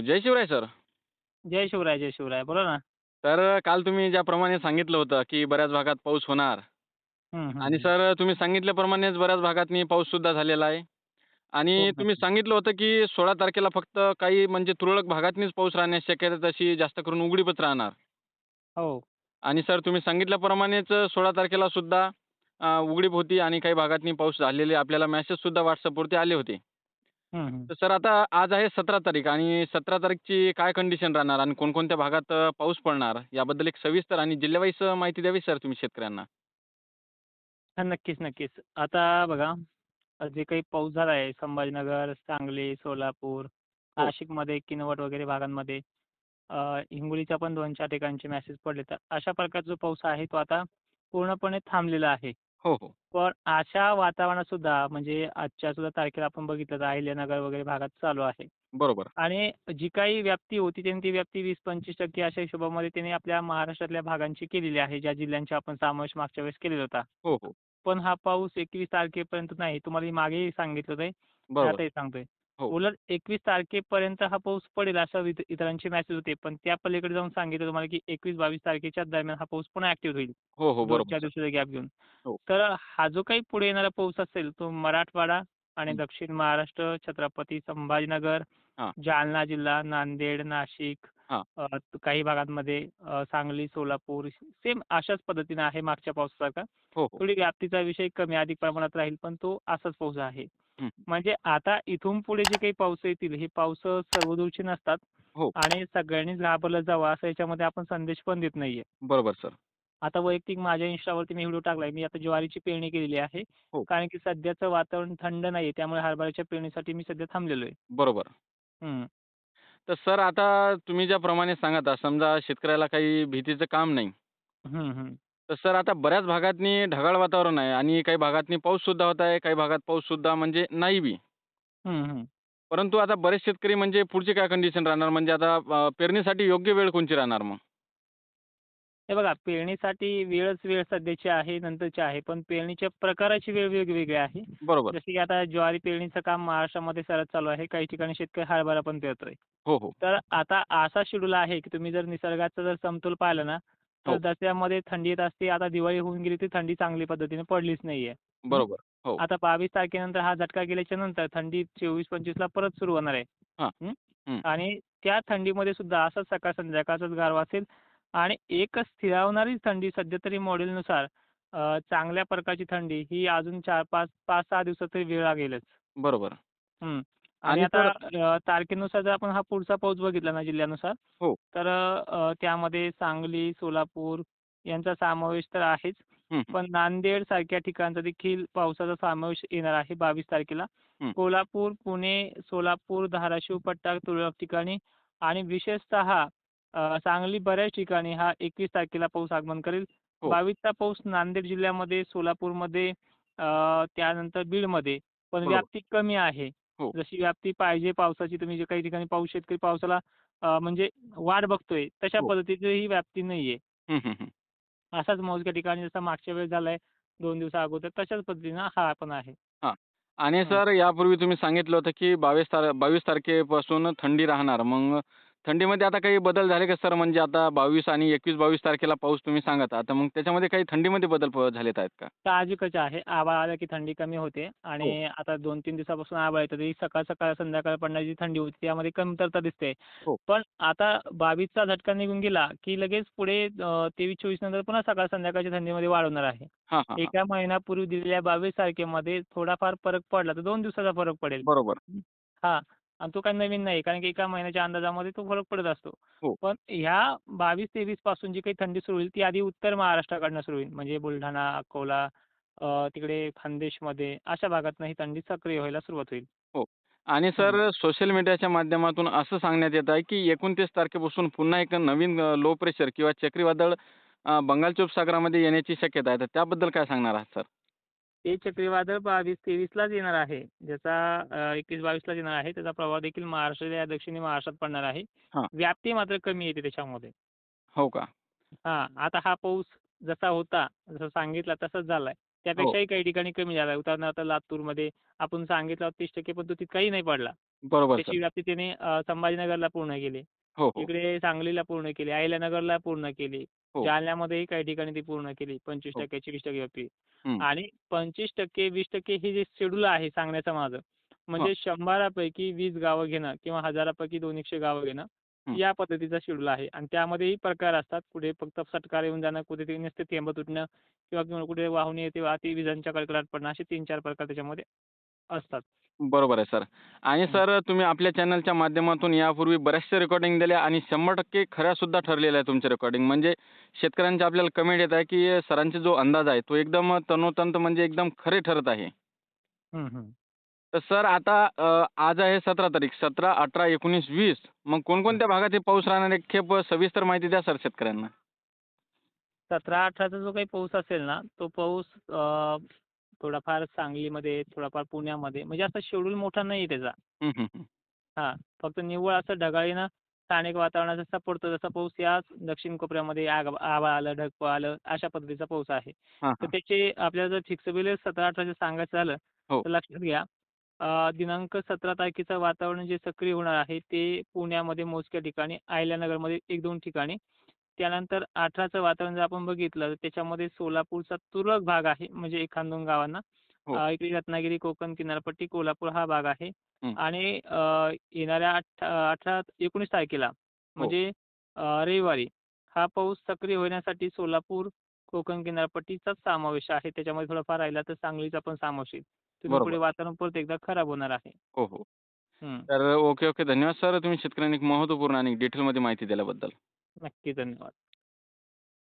जय Shivray sir. जय शिवराय, जय शिवराय. बोला ना. तर काल तुम्ही ज्याप्रमाणे सांगितलं होतं, की बऱ्याच भागात पाऊस होणार हं, हं, आणि हं. सर तुम्ही सांगितल्याप्रमाणेच बऱ्याच भागातनी पाऊससुद्धा झालेला आहे. आणि खूप तुम्ही नक्की. सांगितलं होतं, की 16 तारखेला फक्त काही म्हणजे तुरळक भागातनीच पाऊस राहण्याची शक्यता तशी जास्त करून उघडीपच राहणार. हो. आणि सर तुम्ही सांगितल्याप्रमाणेच 16 तारखेला सुद्धा उघडीप होती आणि काही भागातनी पाऊस झालेले आपल्याला मेसेजसुद्धा WhatsAppवरती आले होते. तर सर आता आज आहे 17 तारीख आणि 17 तारीखची काय कंडिशन राहणार आणि कोणकोणत्या भागात अ, पाऊस पडणार याबद्दल एक सविस्तर आणि जिल्ह्यावाईज माहिती द्यावी सर तुम्ही शेतकऱ्यांना. हां, नक्कीच, नक्कीच. आता बघा, अ, जे काही पाऊस झाला आहे संभाजीनगर, सांगली, सोलापूर, हो. नाशिकमध्ये, किनवट वगैरे भागांमध्ये, अ, हिंगोलीच्या पण 2-4 ठिकाणचे मेसेज पडले. तर अशा प्रकारचा जो पाऊस आहे तो आता पूर्णपणे थांबलेला आहे. हो, हो. पण अशा वातावरणात सुद्धा म्हणजे आजच्या सुद्धा तारखेला आपण बघितलं तर अहिल्यानगर वगैरे भागात चालू आहे. बरोबर. आणि जी काही व्याप्ती होती त्यांनी ती व्याप्ती 20-25% अशा हिशोबामध्ये त्यांनी आपल्या महाराष्ट्रातल्या भागांची केलेली आहे, ज्या जिल्ह्यांचा आपण समावेश मागच्या वेळेस केलेला होता. हो, हो. पण हा पाऊस 21 तारखेपर्यंत नाही. तुम्हाला मी मागेही सांगितलं होतं, आणि बरोबर. आताही सांगतोय. हो. उलट 21 तारखेपर्यंत हा पाऊस पडेल असं इत इतरांचे मेसेज होते. पण त्या पलीकडे जाऊन सांगितलं तुम्हाला, की 21-22 तारखेच्या दरम्यान हा पाऊस पुन्हा ॲक्टिव्ह होईल. हो, हो. बरोबर 2-4 सर. दिवसाचा गॅप घेऊन. हो. तर हा जो काही पुढे येणारा पाऊस असेल तो मराठवाडा आणि हं. दक्षिण महाराष्ट्र, छत्रपती संभाजीनगर, हां. जालना जिल्हा, नांदेड, नाशिक, हां. अ, काही भागांमध्ये अ, सांगली, सोलापूर सेम अशाच पद्धतीने आहे मागच्या पावसासारखा. हो, हो. थोडी व्याप्तीचा विषय कमी अधिक प्रमाणात राहील, पण तो असाच पाऊस आहे. म्हणजे आता इथून पुढे जे काही पाऊस येतील हे पाऊस सर्वदूरची नसतात हो. आणि सगळ्यांनीच घाबरलं जावं असं याच्यामध्ये आपण संदेश पण देत नाहीये. बरोबर सर. आता वैयक्तिक माझ्या Instaवरती मी व्हिडिओ टाकलाय. मी आता ज्वारीची पेरणी केलेली आहे. हो. कारण की सध्याचं वातावरण थंड नाहीये. त्यामुळे हरभऱ्याच्या पेरणीसाठी मी सध्या थांबलेलो आहे. बरोबर. हं. तर सर आता तुम्ही ज्याप्रमाणे सांगत आहात समजा शेतकऱ्याला काही भीतीचं काम नाही. हं, हं. तर सर आता बऱ्याच भागातनी ढगाळ वातावरण आहे आणि काही भागातनी पाऊससुद्धा होत आहे, काही भागात पाऊससुद्धा म्हणजे नाही बी. परंतु आता बरेच शेतकरी म्हणजे पुढची काय कंडिशन राहणार म्हणजे आता अ, पेरणीसाठी योग्य वेळ कोणची राहणार मग? हे बघा पेरणीसाठी वेळच वेळ सध्याची आहे, नंतरची आहे. पण पेरणीच्या प्रकाराची वेळ वेगवेगळी आहे. बरोबर. जसं की आता ज्वारी पेरणीचं काम महाराष्ट्रामध्ये सर्रास चालू आहे. काही ठिकाणी शेतकरी हरभरा पण पेरतोय. हो, हो. तर आता असा शेड्यूल आहे, की तुम्ही जर निसर्गाचा जर समतोल पाहिला ना, तर हो. दसऱ्यामध्ये थंडी येत असते. आता दिवाळी होऊन गेली तरी थंडी चांगली पद्धतीने पडलीच नाहीये. हं. बरोबर. हो. आता 22 तारखेनंतर हा झटका गेल्याच्यानंतर थंडी 24-25 ला परत सुरू होणार आहे. हां. हं. हं. आणि त्या थंडीमध्ये सुद्धा असाच सकाळ संध्याकाळचाच गारवा असेल आणि एकच स्थिरावणारी थंडी सध्या तरी मॉडेलनुसार अ, चांगल्या प्रकारची थंडी ही अजून 4-5 5-6 दिवसात तरी वेळ लागेलच. बरोबर. हं. आणि आता तारखेनुसार जर आपण हा पुढचा पाऊस बघितला ना जिल्ह्यानुसार, हो. तर त्यामध्ये सांगली, सोलापूर यांचा समावेश तर आहेच. पण नांदेड सारख्या ठिकाणचा देखील पावसाचा समावेश येणार आहे 22 तारखेला. कोल्हापूर, पुणे, सोलापूर, धाराशिव पट्टा तुरळक ठिकाणी आणि विशेषतः सांगली बऱ्याच ठिकाणी हा 21 तारखेला पाऊस आगमन करेल. हो. 22 चा पाऊस नांदेड जिल्ह्यामध्ये, सोलापूरमध्ये त्यानंतर बीडमध्ये. पण. व्याप्ती कमी आहे. हो. जशी व्याप्ती पाहिजे पावसाची तुम्ही जे काही ठिकाणी पाऊस शेतकरी पावसाला अ, म्हणजे वाट बघतोय तशा हो. पद्धतीची ही व्याप्ती नाहीये. हं, हं, हं. असाच मोजक्या ठिकाणी जसा मागच्या वेळेस झालाय 2 दिवसा अगोदर तशाच पद्धतीनं हा पण आहे. हां. आणि हं. सर यापूर्वी तुम्ही सांगितलं होतं, की 22 तार 22 तारखेपासून थंडी राहणार. मग थंडीमध्ये आता काही बदल झाले का सर? म्हणजे आता 22 आणि 21-22 तारखेला पाऊस तुम्ही सांगत आहात. तर मग त्याच्यामध्ये काही थंडीमध्ये बदल प झालेत आहेत का? साहजिकच आहे. आभाळ आलं की थंडी कमी होते हो. आणि आता 2-3 दिवसापासून आभाळ येतं तरी सकाळ-सकाळ, संध्याकाळ पडणारी जी थंडी होती त्यामध्ये कमतरता दिसते. हो. पण आता 22 चा झटका निघून गेला, की लगेच पुढे अ, 23-24 नंतर पुन्हा सकाळ संध्याकाळची थंडीमध्ये वाढ होणार आहे. हां, हां, हां. एका महिन्यापूर्वी दिलेल्या 22 तारखेमध्ये थोडाफार फरक पडला तर 2 दिवसाचा फरक पडेल. बरोबर. हं. आणि तो काही नवीन नाही. कारण की एका महिन्याच्या अंदाजामध्ये तो फरक पडत असतो. हो. पण ह्या 22-23 पासून जी काही थंडी सुरू होईल ती आधी उत्तर महाराष्ट्राकडनं सुरू होईल. म्हणजे बुलढाणा, अकोला, अ, तिकडे खानदेशमध्ये अशा भागातनं ही थंडी सक्रिय व्हायला सुरुवात होईल. हो. आणि हं. सर सोशल मीडियाच्या माध्यमातून असं सांगण्यात येत आहे, की 29 तारखेपासून पुन्हा एक नवीन अ, लो प्रेशर किंवा चक्रीवादळ अ, बंगालच्या उपसागरामध्ये येण्याची शक्यता आहे. तर त्याबद्दल काय सांगणार आहात सर? ते चक्रीवादळ 22-23 लाच येणार आहे. ज्याचा अ, 21-22 लाच येणार आहे. त्याचा प्रभाव देखील महाराष्ट्राच्या दक्षिणी महाराष्ट्रात पडणार आहे. हां. व्याप्ती मात्र कमी येते त्याच्यामध्ये. हो का? हां. आता हा पाऊस जसा होता, जसं सांगितला तसाच झालाय. हो. त्यापेक्षाही काही ठिकाणी कमी झालाय. उदाहरणार्थ लातूरमध्ये आपण सांगितला 30% पण तो तितकाही नाही पडला. बरोबर त्याची व्याप्ती त्याने संभाजीनगरला पूर्ण केली. हो हो इकडे सांगलीला पूर्ण केली, अहिल्यानगरला पूर्ण केली. हो. जालन्यामध्येही काही ठिकाणी ती पूर्ण केली. 25% हो. 20% व्याप्ती. हं. आणि 25% 20% हे जे शेड्यूल आहे सांगण्याचं माझं, म्हणजे 100 पैकी 20 गावं घेणं किंवा 1000 पैकी 200 गावं घेणं. या पद्धतीचा शेड्यूल आहे. आणि त्यामध्येही प्रकार असतात. कुठे फक्त फटकार येऊन जाणं, कुठे ते नुसते थेंब तुटणं किंवा कुठे वाहून येते वाहती विजांच्या कडकडाट पडणं, असे 3-4 प्रकार त्याच्यामध्ये असतात. बरोबर आहे सर. आणि हं. सर तुम्ही आपल्या चॅनलच्या माध्यमातून यापूर्वी बऱ्याचशा रेकॉर्डिंग दिल्या आणि 100% खऱ्यासुद्धा ठरलेल्या आहे तुमच्या रेकॉर्डिंग. म्हणजे शेतकऱ्यांच्या आपल्याला कमेंट येत आहे, की सरांचा जो अंदाज आहे तो एकदम तंतोतंत म्हणजे एकदम खरे ठरत आहे. हं, हं. तर सर आता अ, आज आहे 17 तारीख. 17, 18, 19, 20 मग हं. कोणकोणत्या भागात हे पाऊस राहणार आहे? खेप सविस्तर माहिती द्या सर शेतकऱ्यांना. 17-18चा जो काही पाऊस असेल ना, तो पाऊस अ, थोडाफार सांगलीमध्ये, थोडाफार पुण्यामध्ये म्हणजे असा शेड्यूल मोठा नाही आहे त्याचा. हं. फक्त निव्वळ असं ढगाळीनं स्थानिक वातावरणात जसा पडतो तसा पाऊस याच दक्षिण कोपऱ्यामध्ये आभाळ आलं, ढगफुटी आलं, अशा पद्धतीचा पाऊस आहे. तर. त्याचे आपल्याला जर फिक्सिबल 17-18चं सांगायचं झालं, हो. तर लक्षात घ्या अ, दिनांक 17 तारखेचं वातावरण जे सक्रिय होणार आहे, ते पुण्यामध्ये मोजक्या ठिकाणी, अहिल्यानगरमध्ये 1-2 ठिकाणी. त्यानंतर 18चं वातावरण जर आपण बघितलं, तर त्याच्यामध्ये सोलापूरचा तुरळक भाग आहे, म्हणजे 1-2 गावांना. हो. अ, इकडे रत्नागिरी, कोकण किनारपट्टी, कोल्हापूर हा भाग आहे. हं. आणि अ, येणाऱ्या अठ 18 19 तारखेला हो. म्हणजे अ, रविवारी हा पाऊस सक्रिय होण्यासाठी सोलापूर, कोकण किनारपट्टीचाच समावेश आहे. त्याच्यामध्ये थोडाफार राहिला तर सांगलीचा पण समावेश आहे. तिथून पुढे बरोबर. वातावरण परत एकदा खराब होणार आहे. हो, हो. हं. तर ओके, ओके. धन्यवाद सर. तुम्ही शेतकऱ्यांना एक महत्त्वपूर्ण आणि डिटेलमध्ये माहिती दिल्याबद्दल. नक्की. धन्यवाद.